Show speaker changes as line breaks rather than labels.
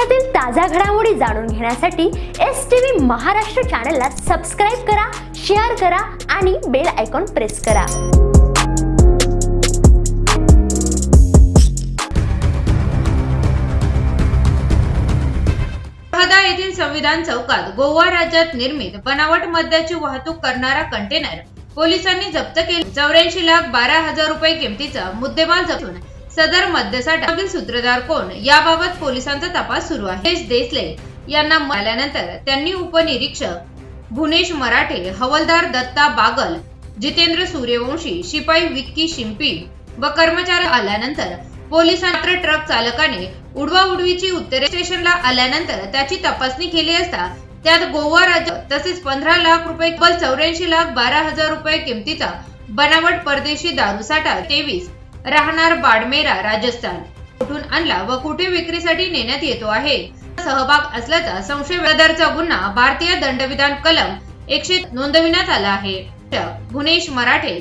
देशातील ताज्या घडामोडी जाणून घेण्यासाठी एस टी व्ही महाराष्ट्र चॅनलला सबस्क्राईब करा शेअर करा आणि बेल आयकॉन प्रेस करा.
शहादा येथील संविधान चौकात गोवा राज्यात निर्मित बनावट मद्याची वाहतूक करणारा कंटेनर पोलिसांनी जप्त केले. चौऱ्याऐंशी लाख बारा हजार रुपये किमतीचा मुद्देमाल जपून सदर मध्यसाठातील सूत्रधार कोण? याबाबत पोलिसांचा तपास सुरू आहे. देसले यांना मिळाल्यानंतर त्यांनी उपनिरीक्षक भुनेश मराठे हवलदार दत्ता बागल जितेंद्र सूर्यवंशी शिपाई विक्की शिंपी व कर्मचारी आल्यानंतर पोलिसांत्र ट्रक चालकाने उडवा उडवीची उत्तरे स्टेशनला आल्यानंतर त्याची तपासणी केली असता त्यात गोवा राज्य तसेच पंधरा लाख रुपये चौऱ्याऐंशी लाख बारा हजार रुपये किमतीचा बनावट परदेशी दारू साठा तेवीस राहणार बाडमेरा राजस्थान. कुठून आणला व कुठे विक्रीसाठी नेण्यात येतो आहे? सहभाग असल्याचा संशय व्यदरचा गुन्हा भारतीय दंडविधान कलम एकशे नोंदविण्यात आला आहे. भुनेश मराठे